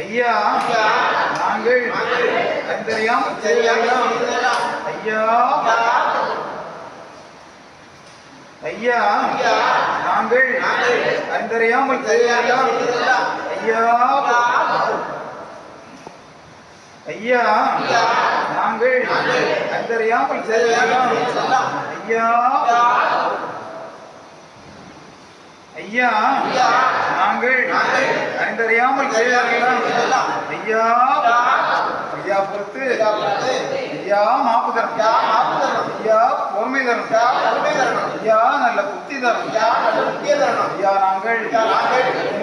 ஐயா நாங்கள் அறிந்தறியாமல் ஐயா ஐயா நாங்கள் அறிந்தறியாமல் செய்ததெல்லாம் ஐயா ஐயா நாங்கள் அறிந்தறியாமல் செய்ததெல்லாம் ஐயா ஐயா நாங்கள் அறிந்தறியாமல் செய்ததெல்லாம் ஐயா ஐயா பொறுத்து ஐயா மாப்பு தரும். ஐயா பொறுமை தரும். ஐயா நல்ல புத்தி தரும். ஐயா நாங்கள்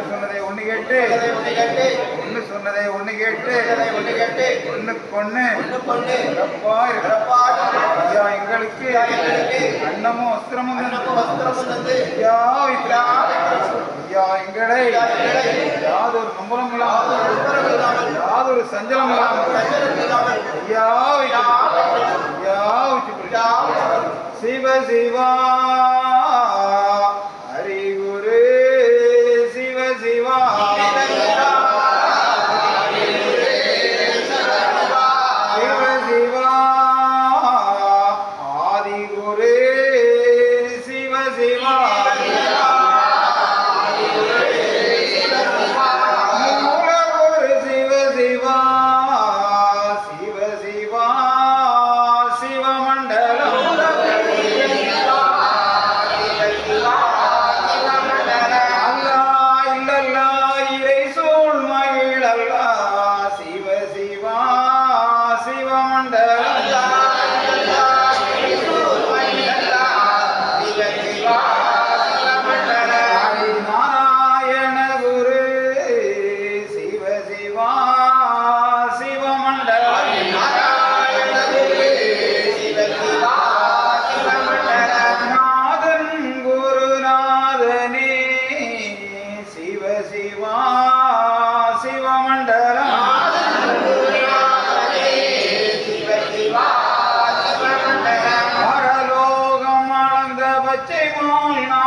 சொன்னதை ஒண்ணு கேட்டு ஒண்ணு சொன்னதை ஒண்ணு கேட்டு ஒண்ணுக்கு ஒண்ணு சிறப்பா இருக்கிறப்பா ஐயா எங்களுக்கு அன்னமும் வஸ்திரமும் ஐயா எங்களை யாதொரு நம்பலம் இல்லாமல் யாதொரு சஞ்சலம் இல்லாமல் ஐயா ஐயா சிவ சிவா பச்சை மால்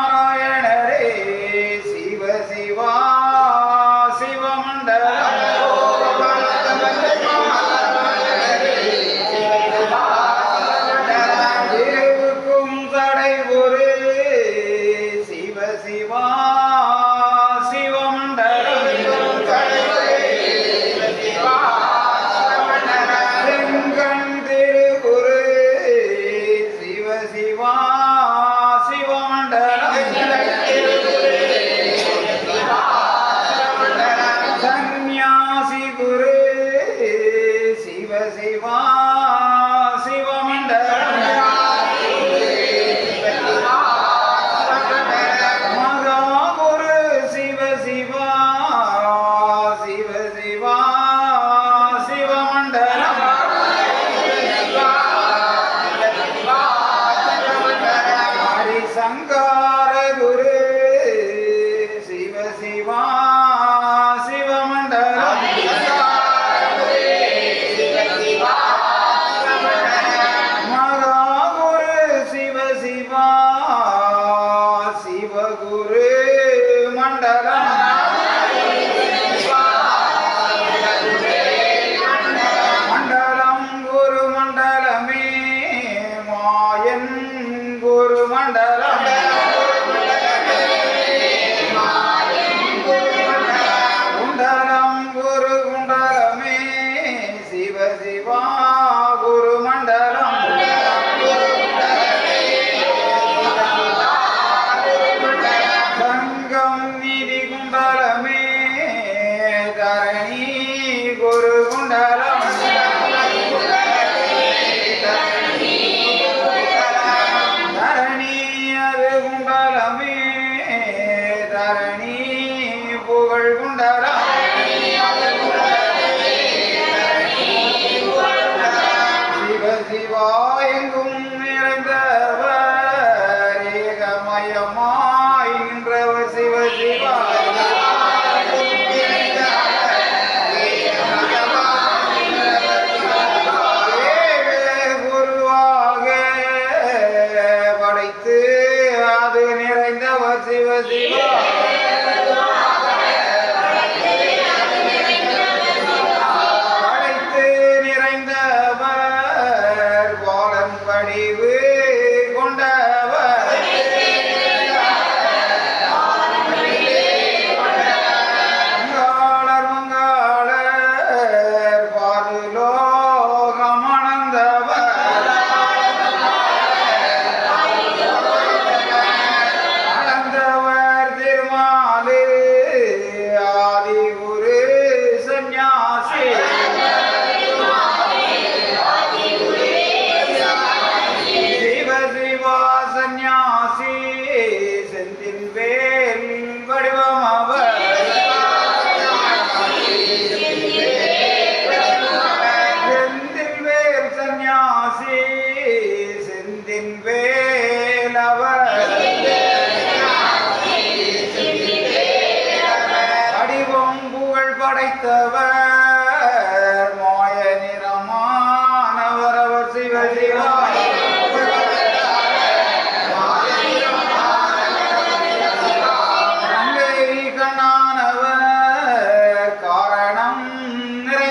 பாலன்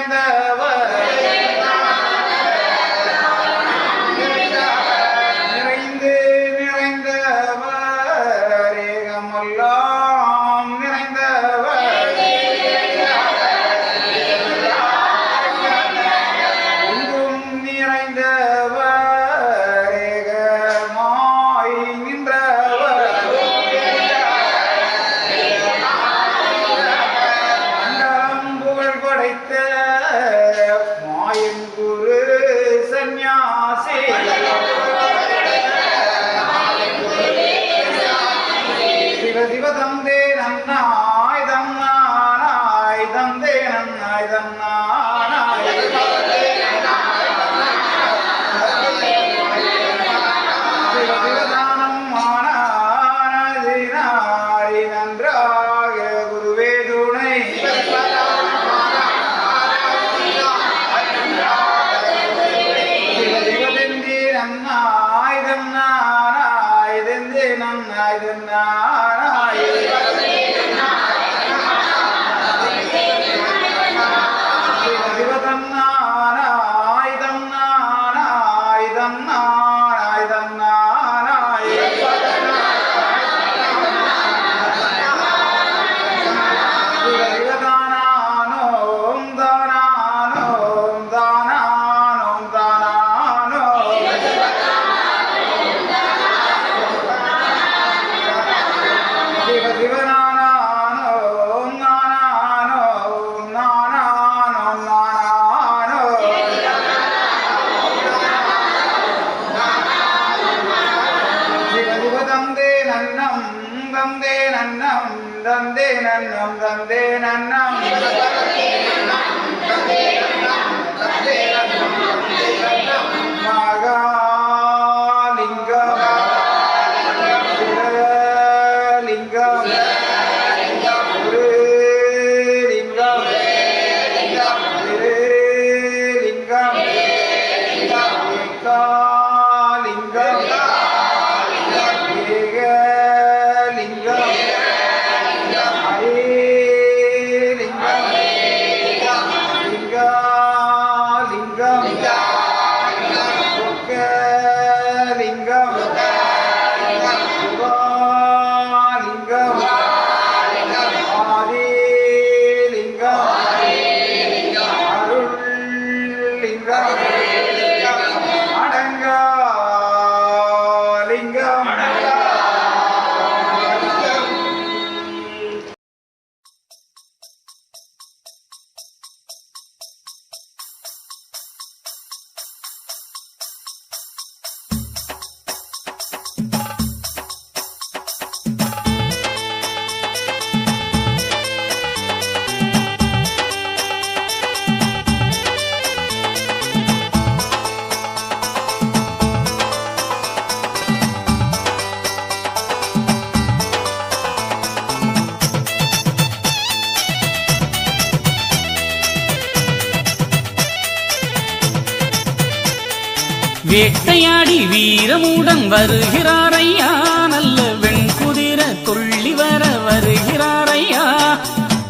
நிறைந்தவர் নাম வேட்டையாடி வீரமுடன் வருகிறார் ஐயா நல்ல வெண்குதிர கொள்ளி வர வருகிறாரையா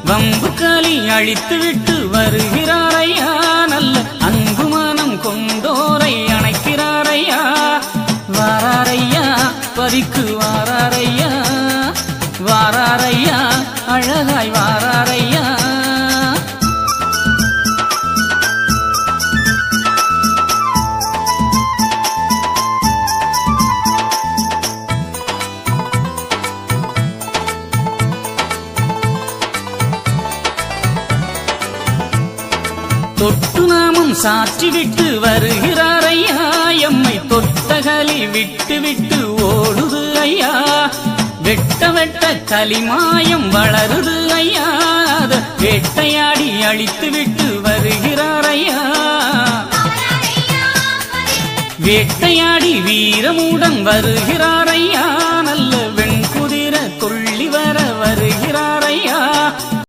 வம்பு காலி அழித்து விட்டு வருகிறாரையா நல்ல அன்பு மனம் கொண்டோரை அணைக்கிறாரையா வாராரையா பறிக்கு வாராரையா வாராரையா அழகாய் வாராரையா சாற்றிவிட்டு வருகிறார் ஐயா எம்மை தொட்டகலி விட்டு விட்டு ஓடுது ஐயா. வெட்ட வெட்ட களிமாயம் வளருது ஐயா. அத வேட்டையாடி அழித்து விட்டு வருகிறார் ஐயா வேட்டையாடி வீரமுடன் வருகிறாரையா நல்ல